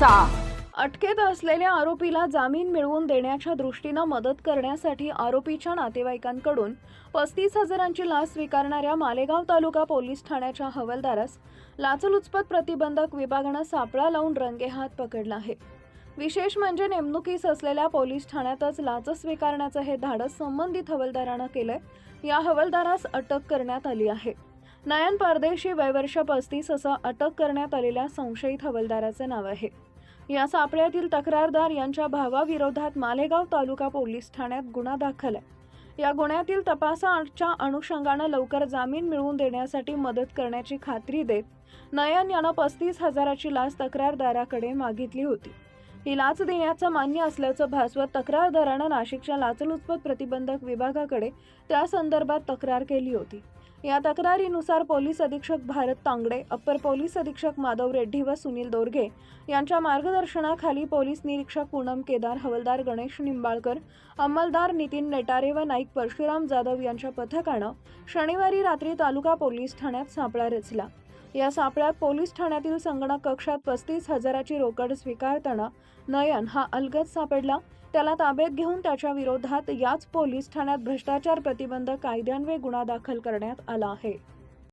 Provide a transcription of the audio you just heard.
चर्चा अटकेत असलेल्या आरोपीला जामीन मिळवून देण्याच्या दृष्टीनं मदत करण्यासाठी आरोपीच्या नातेवाईकांकडून पस्तीस हजारांची लाच स्वीकारणाऱ्या मालेगाव तालुका पोलीस ठाण्याच्या हवालदारास लाचलुचपत प्रतिबंधक विभागानं सापळा लावून रंगेहात पकडला आहे. विशेष म्हणजे नेमणुकीस असलेल्या पोलीस ठाण्यातच लाच स्वीकारण्याचं हे धाडस संबंधित हवालदारानं केलंय या हवालदारास अटक करण्यात आली आहे. नयन परदेशी वयवर्ष पस्तीस असं अटक करण्यात आलेल्या संशयित हवालदाराचे नाव आहे. या सापळ्यातील तक्रारदार यांच्या भावाविरोधात मालेगाव तालुका पोलीस ठाण्यात गुन्हा दाखल आहे. या गुन्ह्यातील तपासाच्या अनुषंगानं लवकर जामीन मिळवून देण्यासाठी मदत करण्याची खात्री देत नयन यानं पस्तीस हजाराची लाच तक्रारदाराकडे मागितली होती. ही लाच देण्याचं मान्य असल्याचं भासवत तक्रारदारानं नाशिकच्या लाचलुचपत प्रतिबंधक विभागाकडे त्या संदर्भात तक्रार केली होती. या तक्रारीनुसार पोलीस अधीक्षक भारत तांगडे अप्पर पोलीस अधीक्षक माधव रेड्डी व सुनील दोरगे यांच्या मार्गदर्शनाखाली पोलीस निरीक्षक पूनम केदार हवलदार गणेश निंबाळकर अंमलदार नितीन नेटारे व नाईक परशुराम जाधव यांच्या पथकानं शनिवारी रात्री तालुका पोलीस ठाण्यात सापळा रचला. या सापळ्यात पोलीस ठाण्यातील संगणक कक्षात पस्तीस हजाराची रोकड स्वीकारताना नयन हा अलगद सापडला. त्याला ताब्यात घेऊन त्याच्या विरोधात याच पोलीस ठाण्यात भ्रष्टाचार प्रतिबंधक कायद्यान्वये गुन्हा दाखल करण्यात आला आहे.